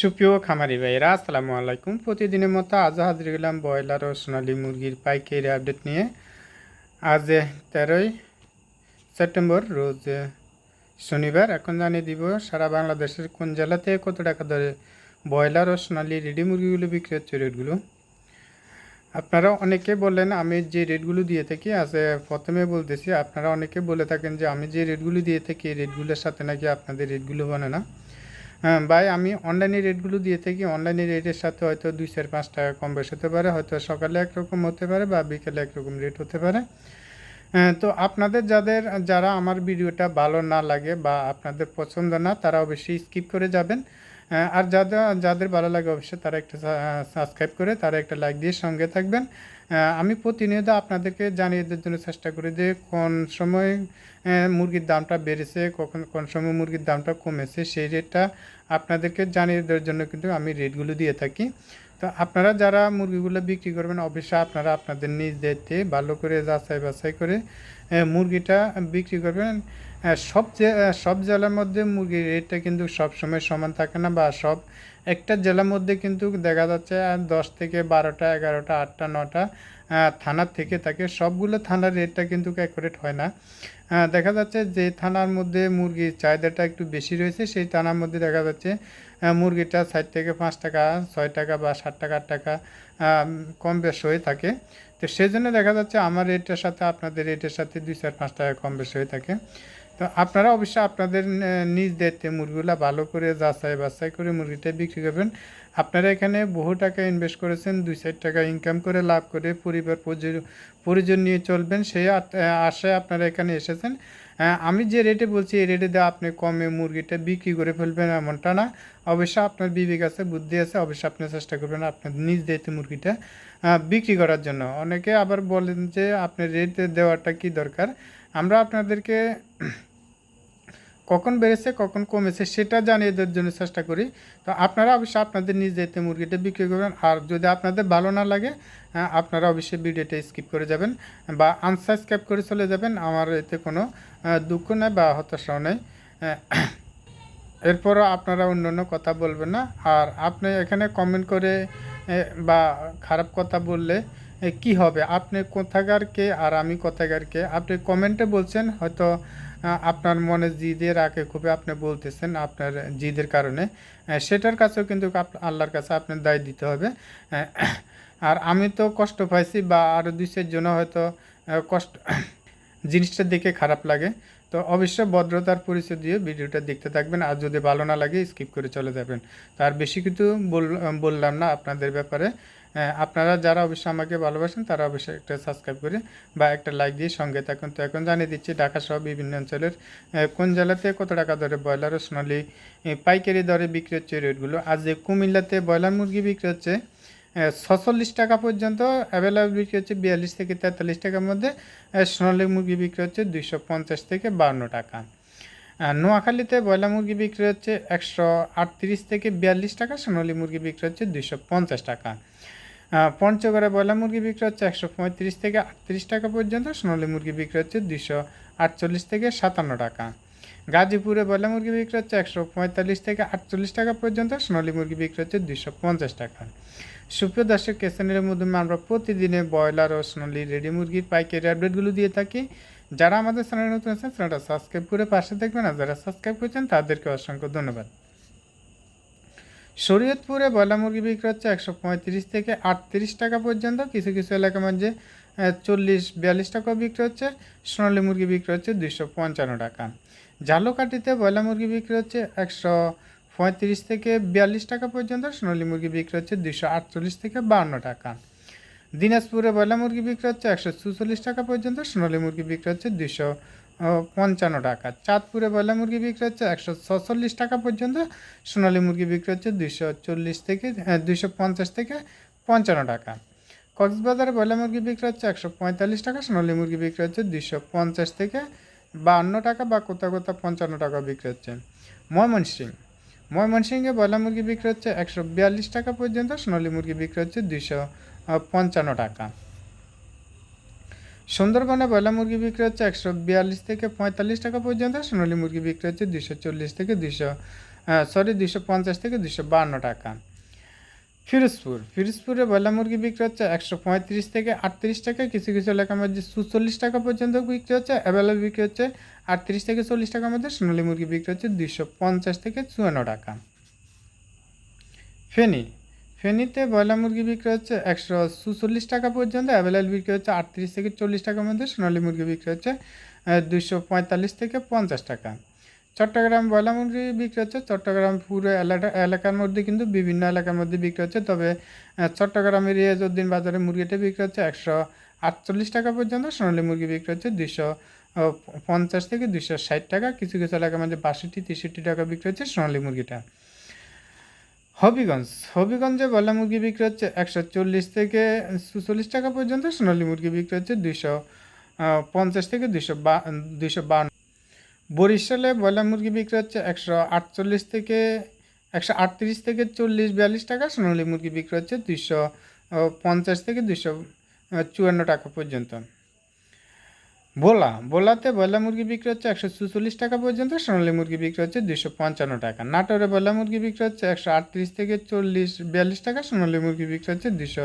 সুপ্রিয় খামারি ভাইরা আসসালামু আলাইকুম। প্রতিদিনের মতো আজও হাজির গেলাম ব্রয়লার ও সোনালী মুরগির পাইকারি আপডেট নিয়ে। আজ তেরোই সেপ্টেম্বর, রোজ শনিবার। এখন জানিয়ে দিব, সারা বাংলাদেশের কোন জেলাতে কত টাকা ধরে ব্রয়লার ও সোনালী রেডি মুরগিগুলো বিক্রি হচ্ছে রেটগুলো? আপনারা অনেকে বললেন, আমি যে রেটগুলো দিয়ে থাকি, আজ প্রথমে বলতেছি, আপনারা অনেকে বলে থাকেন যে, আমি যে রেটগুলো দিয়ে থাকি, রেটগুলোর সাথে নাকি আপনাদের রেটগুলো বনে না? হ্যাঁ ভাই আমি অনলাইনে রেটগুলো দিয়ে থাকি। অনলাইনে রেটের সাথে হয়তো দুই চার পাঁচ টাকা কম বেশি হতে পারে। হয়তো সকালে একরকম হতে পারে বা বিকেলে একরকম রেট হতে পারে। হ্যাঁ, তো আপনাদের যাদের যারা আমার ভিডিওটা ভালো না লাগে বা আপনাদের পছন্দ না তারা অবশ্যই স্কিপ করে যাবেন। হ্যাঁ, আর যাদের যাদের ভালো লাগে অবশ্যই তারা একটা সাবস্ক্রাইব করে তারা একটা লাইক দিয়ে সঙ্গে থাকবেন। আমি প্রতিনিয়ত আপনাদেরকে জানিয়ে দেওয়ার জন্য চেষ্টা করি যে কোন সময় মুরগির দামটা বেড়েছে, কখন, কোন সময় মুরগির দামটা কমেছে, সেই রেটটা আপনাদেরকে জানিয়ে দেওয়ার জন্য কিন্তু আমি রেটগুলো দিয়ে থাকি। তো আপনারা যারা মুরগিগুলো বিক্রি করবেন, অবশ্যই আপনারা আপনাদের নিজ দায়িত্বে ভালো করে যাচাই বাছাই করে মুরগিটা বিক্রি করবেন। সব জে- সব জেলার মধ্যে মুরগির রেটটা কিন্তু সবসময় সমান থাকে না বা সব একটা জেলার মধ্যে কিন্তু দেখা যাচ্ছে দশ থেকে বারোটা, এগারোটা, আটটা, নটা থানার থেকে থাকে। সবগুলো থানার রেটটা কিন্তু অ্যাকুরেট হয় না। দেখা যাচ্ছে যে থানার মধ্যে মুরগির চাহিদাটা একটু বেশি রয়েছে, সেই থানার মধ্যে দেখা যাচ্ছে মুরগিটা ষাট থেকে পাঁচ টাকা, ছয় টাকা বা ষাট টাকা, আট টাকা কম বেশ হয়ে থাকে। তো সেই জন্য দেখা যাচ্ছে আমার রেটের সাথে আপনাদের রেটের সাথে দুই চার পাঁচ টাকা কম বেশ হয়ে থাকে। তো আপনারা অবশ্যই আপনাদের নিজ দায়িত্বে মুরগিগুলো ভালো করে যাচাই বাছাই করে মুরগিটা বিক্রি করবেন। আপনারা এখানে বহু টাকা ইনভেস্ট করেছেন, দুই চার টাকা ইনকাম করে লাভ করে পরিবার পরিজন- নিয়ে চলবেন, সেই আশায় আপনারা এখানে এসেছেন। আমি যে রেটে বলছি, এই রেটে দিয়ে আপনি কমে মুরগিটা বিক্রি করে ফেলবেন এমনটা না। অবশ্যই আপনার বিবেক আছে, বুদ্ধি আছে অবশ্যই আপনি চেষ্টা করবেন আপনার নিজ দায়িত্বে মুরগিটা বিক্রি করার জন্য। অনেকে আবার বলেন যে, আপনার রেট দেওয়াটা কি দরকার? আমরা আপনাদেরকে কখন বেড়েছে কখন কমেছে সেটা জানিয়ে দেওয়ার জন্য চেষ্টা করি। তো আপনারা অবশ্যই আপনাদের নিজ দায়িত্বে মুরগিটা বিক্রি করবেন। আর যদি আপনাদের ভালো না লাগে আহ, আপনারা অবশ্যই ভিডিওটা স্কিপ করে যাবেন বা আনসাবস্ক্রাইব করে চলে যাবেন। আমার এতে কোনো দুঃখ নেই বা হতাশাও নেই। এরপরও আপনারা অন্য অন্য কথা বলবেন না। আর আপনি এখানে কমেন্ট করে বা খারাপ কথা বললে কি হবে? আপনি কোথাকার কে আর আমি কোথাকার কে আপনি কমেন্টে বলছেন, হয়তো আপনার মনে জিদের আগে খুবই আপনি বলতেছেন আপনার জিদের কারণে। সেটার কাছেও কিন্তু আল্লাহর কাছে আপনার দায় দিতে হবে। আর আমি তো কষ্ট পাইছি বা আরও দুই জন্য হয়তো কষ্ট জিনিসটা দেখে খারাপ লাগে। তো অবশ্যই ভদ্রতার পরিচয় দিয়ে ভিডিওটা দেখতে থাকবেন। আর যদি ভালো না লাগে, স্কিপ করে চলে যাবেন। তার বেশি কিছু বল- বললাম না আপনাদের ব্যাপারে। আপনারা যারা অবশ্যই আমাকে ভালোবাসেন, তারা অবশ্যই একটা সাবস্ক্রাইব করে বা একটা লাইক দিয়ে সঙ্গে থাকুন। তো এখন জানিয়ে দিচ্ছি, ঢাকা সহ বিভিন্ন অঞ্চলের কোন জেলাতে কত টাকা দরে ব্রয়লার ও সোনালি পাইকারি দরে বিক্রি হচ্ছে রেটগুলো? আজ যে কুমিল্লাতে ব্রয়লার মুরগি বিক্রি হচ্ছে ছচল্লিশ টাকা পর্যন্ত অ্যাভেলেবল বিক্রি হচ্ছে বিয়াল্লিশ থেকে তেতাল্লিশ টাকার মধ্যে সোনালি মুরগি বিক্রি হচ্ছে দুইশো পঞ্চাশ থেকে বান্ন টাকা। নোয়াখালীতে ব্রয়লার মুরগি বিক্রি হচ্ছে একশো আটত্রিশ থেকে বিয়াল্লিশ টাকা, সোনালী মুরগি বিক্রি হচ্ছে দুইশো পঞ্চাশ টাকা। পঞ্চগড়ে ব্রয়লার মুরগি বিক্রি হচ্ছে একশো পঁয়ত্রিশ থেকে আটত্রিশ টাকা পর্যন্ত, সোনালী মুরগি বিক্রি হচ্ছে দুশো আটচল্লিশ থেকে সাতান্ন টাকা। গাজীপুরে ব্রয়লার মুরগি বিক্রি হচ্ছে একশো পঁয়তাল্লিশ থেকে আটচল্লিশ টাকা পর্যন্ত, সোনালী মুরগি বিক্রি হচ্ছে দুশো পঞ্চাশ টাকা। সুপ্রিয় দর্শক চ্যানেলের মাধ্যমে আমরা প্রতিদিনে ব্রয়লার ও সোনালি রেডি মুরগির পাইকারি আপডেটগুলো দিয়ে থাকি। যারা আমাদের চ্যানেলে নতুন আছেন, চ্যানেলটা সাবস্ক্রাইব করে পাশে দেখবেন, আর যারা সাবস্ক্রাইব করেছেন, তাদেরকে অসংখ্য ধন্যবাদ। শরীয়তপুরে ব্রয়লার মুরগি বিক্রি হচ্ছে একশো পঁয়ত্রিশ থেকে আটত্রিশ টাকা পর্যন্ত। কিছু কিছু এলাকার মধ্যে চল্লিশ বিয়াল্লিশ টাকা বিক্রি হচ্ছে, সোনালী মুরগি বিক্রি হচ্ছে দুইশো পঞ্চান্ন টাকা। জালকাঠিতে ব্রয়লার মুরগি বিক্রি হচ্ছে একশো পঁয়ত্রিশ থেকে বিয়াল্লিশ টাকা পর্যন্ত, সোনালী মুরগি বিক্রি হচ্ছে দুইশো আটচল্লিশ থেকে বান্ন টাকা। দিনাজপুরে ব্রয়লার মুরগি বিক্রি হচ্ছে একশো টাকা পর্যন্ত, সোনালী মুরগি বিক্রি হচ্ছে দুইশো পঞ্চান্ন টাকা। চাঁদপুরে ব্রয়লার মুরগি বিক্রি হচ্ছে একশো ছচল্লিশ টাকা পর্যন্ত, সোনালী মুরগি বিক্রি হচ্ছে দুইশো চল্লিশ থেকে দুইশো পঞ্চাশ থেকে পঞ্চান্ন টাকা। কক্সবাজারে ব্রয়লার মুরগি বিক্রি হচ্ছে একশো পঁয়তাল্লিশ টাকা, সোনালী মুরগি বিক্রি হচ্ছে দুইশো পঞ্চাশ থেকে বাহান্ন টাকা বা কোথাও কোথাও পঞ্চান্ন টাকা বিক্রি হচ্ছে। ময়মনসিংহ ময়মনসিংহে ব্রয়লার মুরগি বিক্রি হচ্ছে একশো বিয়াল্লিশ টাকা পর্যন্ত, সোনালী মুরগি বিক্রি হচ্ছে দুইশো পঞ্চান্ন টাকা। সুন্দরবনে ব্রয়লার মুরগি বিক্রি হচ্ছে একশো বিয়াল্লিশ থেকে পঁয়তাল্লিশ টাকা পর্যন্ত, সোনালি মুরগি বিক্রি হচ্ছে দুশো চল্লিশ থেকে দুশো সরি দুশো পঞ্চাশ থেকে দুশো বাহান্ন টাকা। ফিরোজপুর, ফিরোজপুরে ব্রয়লার মুরগি বিক্রি হচ্ছে একশো পঁয়ত্রিশ থেকে আটত্রিশ টাকা, কিছু কিছু এলাকার মধ্যে সুচল্লিশ টাকা পর্যন্ত বিক্রি হচ্ছে অ্যাভেলেবল বিক্রি হচ্ছে আটত্রিশ থেকে চল্লিশ টাকার মধ্যে, সোনালি মুরগি বিক্রি হচ্ছে দুশো পঞ্চাশ থেকে চুয়ান্ন টাকা। ফেনী ফেনীতে ব্রয়লার মুরগি বিক্রি হচ্ছে একশো সুচল্লিশ টাকা পর্যন্ত, অ্যাভেলেবল বিক্রি হচ্ছে আটত্রিশ থেকে চল্লিশ টাকার মধ্যে, সোনালী মুরগি বিক্রি হচ্ছে দুশো পঁয়তাল্লিশ থেকে পঞ্চাশ টাকা। চট্টগ্রাম ব্রয়লার মুরগি বিক্রি হচ্ছে, চট্টগ্রাম পুরো এলাকা এলাকার মধ্যে কিন্তু বিভিন্ন এলাকার মধ্যে বিক্রি হচ্ছে, তবে চট্টগ্রামের রিয়াজউদ্দিন বাজারে মুরগিটা বিক্রি হচ্ছে একশো আটচল্লিশ টাকা পর্যন্ত, সোনালী মুরগি বিক্রি হচ্ছে দুশো পঞ্চাশ থেকে দুশো ষাট টাকা, কিছু কিছু এলাকার মধ্যে বাষট্টি, তেষট্টি টাকা বিক্রি হচ্ছে সোনালী মুরগিটা। হবিগঞ্জ, হবিগঞ্জে বলা মুরগি বিক্রি হচ্ছে একশো চল্লিশ থেকে চল্লিশ টাকা পর্যন্ত, সোনালী মুরগি বিক্রি হচ্ছে দুইশো পঞ্চাশ থেকে দুইশো বা, দুইশো বান্ন। বরিশালে ব্রয়লার মুরগি বিক্রি হচ্ছে একশো আটচল্লিশ থেকে একশো আটত্রিশ থেকে চল্লিশ বিয়াল্লিশ টাকা, সোনালী মুরগি বিক্রি হচ্ছে দুইশো পঞ্চাশ থেকে দুইশো চুয়ান্ন টাকা পর্যন্ত। বোলা, বোলাতে ব্রয়লার মুরগি বিক্রি হচ্ছে একশো চুচল্লিশ টাকা পর্যন্ত, সোনালী মুরগি বিক্রি হচ্ছে দুশো পঞ্চান্ন টাকা। নাটোরে ব্রয়লার মুরগি বিক্রি হচ্ছে একশো আটত্রিশ থেকে চল্লিশ, বিয়াল্লিশ টাকা, সোনালী মুরগি বিক্রি হচ্ছে দুশো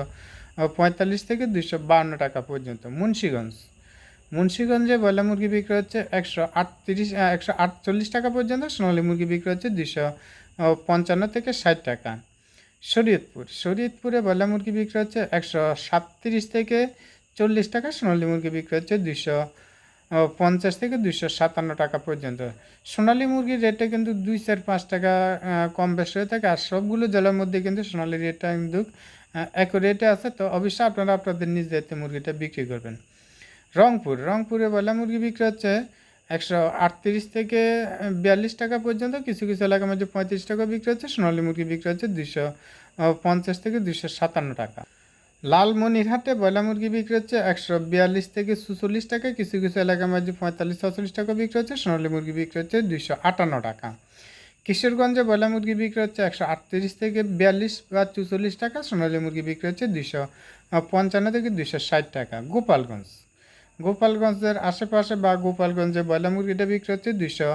পঁয়তাল্লিশ থেকে দুশো বান্ন টাকা পর্যন্ত। মুন্সীগঞ্জ, মুন্সীগঞ্জে ব্রয়লার মুরগি বিক্রি হচ্ছে একশো আটত্রিশ একশো আটচল্লিশ টাকা পর্যন্ত, সোনালী মুরগি বিক্রি হচ্ছে দুশো পঞ্চান্ন থেকে ষাট টাকা। শরীয়তপুর, শরীয়তপুরে ব্রয়লার মুরগি বিক্রি হচ্ছে একশো সাতত্রিশ থেকে চল্লিশ টাকা, সোনালী মুরগি বিক্রি হচ্ছে দুশো পঞ্চাশ থেকে দুশো সাতান্ন টাকা পর্যন্ত। সোনালী মুরগির রেটটা কিন্তু দুই চার পাঁচ টাকা কম বেশি হয়ে থাকে আর সবগুলো জেলার মধ্যে কিন্তু সোনালী রেটটা কিন্তু এক রেটে আছে। তো অবশ্যই আপনারা আপনাদের নিজ দায়িত্বে মুরগিটা বিক্রি করবেন। রংপুর, রংপুরে বয়লা মুরগি বিক্রি হচ্ছে একশো আটত্রিশ থেকে বিয়াল্লিশ টাকা পর্যন্ত। কিছু কিছু এলাকার মধ্যে পঁয়ত্রিশ টাকা বিক্রি হচ্ছে। সোনালী মুরগি বিক্রি হচ্ছে দুশো পঞ্চাশ থেকে দুশো সাতান্ন টাকা। লালমনিরহাটে বয়লা মুরগি বিক্রি হচ্ছে একশো বিয়াল্লিশ থেকে চুচল্লিশ টাকা। কিছু কিছু এলাকার মাঝে পঁয়তাল্লিশ ছচল্লিশ টাকা বিক্রি হচ্ছে। সোনালী মুরগি বিক্রি হচ্ছে দুশো আটান্ন টাকা। কিশোরগঞ্জে বয়লা মুরগি বিক্রি হচ্ছে একশো আটত্রিশ থেকে বিয়াল্লিশ বা চুচল্লিশ টাকা। সোনালী মুরগি বিক্রি হচ্ছে দুশো পঞ্চান্ন থেকে দুশো ষাট টাকা। গোপালগঞ্জ। গোপালগঞ্জের আশেপাশে বা গোপালগঞ্জে বয়লা মুরগিটা বিক্রি হচ্ছে দুশো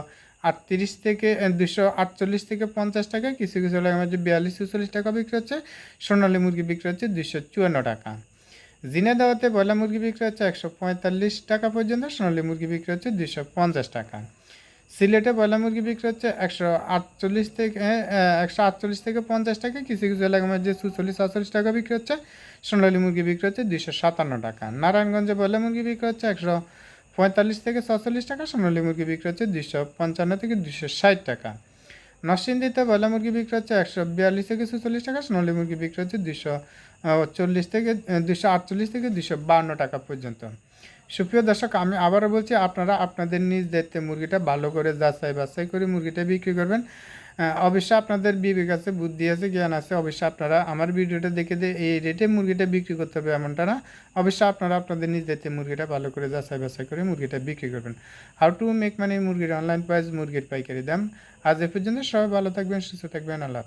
আটত্রিশ থেকে দুশো আটচল্লিশ থেকে পঞ্চাশ টাকা, কিছু কিছু এলাকার মধ্যে বিয়াল্লিশ চুচল্লিশ টাকা বিক্রি হচ্ছে, সোনালী মুরগি বিক্রি হচ্ছে দুশো চুয়ান্ন টাকা। জিনেদাওয়াতে বয়লা মুরগি বিক্রি হচ্ছে একশো পঁয়তাল্লিশ টাকা পর্যন্ত, সোনালী মুরগি বিক্রি হচ্ছে দুশো পঞ্চাশ টাকা। সিলেটে বয়লা মুরগি বিক্রি হচ্ছে একশো আটচল্লিশ থেকে একশো আটচল্লিশ থেকে পঞ্চাশ টাকা, কিছু কিছু এলাকার মধ্যে চুচল্লিশ আটচল্লিশ টাকা বিক্রি হচ্ছে, সোনালী মুরগি বিক্রি হচ্ছে দুশো সাতান্ন টাকা। নারায়ণগঞ্জে বয়লা মুরগি বিক্রি হচ্ছে একশো পঁয়তাল্লিশ থেকে ছচল্লিশ টাকা, সোনালী মুরগি বিক্রি হচ্ছে দুশো পঞ্চান্ন থেকে দুশো ষাট টাকা। নরসিংদীতে বয়লা মুরগি বিক্রি হচ্ছে একশো বিয়াল্লিশ থেকে চুচল্লিশ টাকা, সোনালী মুরগি বিক্রি হচ্ছে দুশো চল্লিশ থেকে দুশো আটচল্লিশ থেকে দুশো বান্ন টাকা পর্যন্ত। সুপ্রিয় দর্শক, আমি আবারও বলছি, আপনারা আপনাদের নিজ দায়িত্বে মুরগিটা ভালো করে যাচাই বাছাই করে মুরগিটা বিক্রি করবেন। অবশ্যই আপনাদের বিবেক আছে, বুদ্ধি আছে, জ্ঞান আছে, অবশ্যই আপনারা আমার ভিডিওটা দেখে যে এই রেটে মুরগিটা বিক্রি করতে হবে এমনটা না। অবশ্যই আপনারা আপনাদের নিজ দায়িত্বে মুরগিটা ভালো করে যাচাই বাছাই করে মুরগিটা বিক্রি করবেন। হাউ টু মেক মানে মুরগির অনলাইন প্রাইস মুরগির পাইকারি দাম। আজ এ পর্যন্ত সবাই ভালো থাকবেন, সুস্থ থাকবেন, আল্লাহ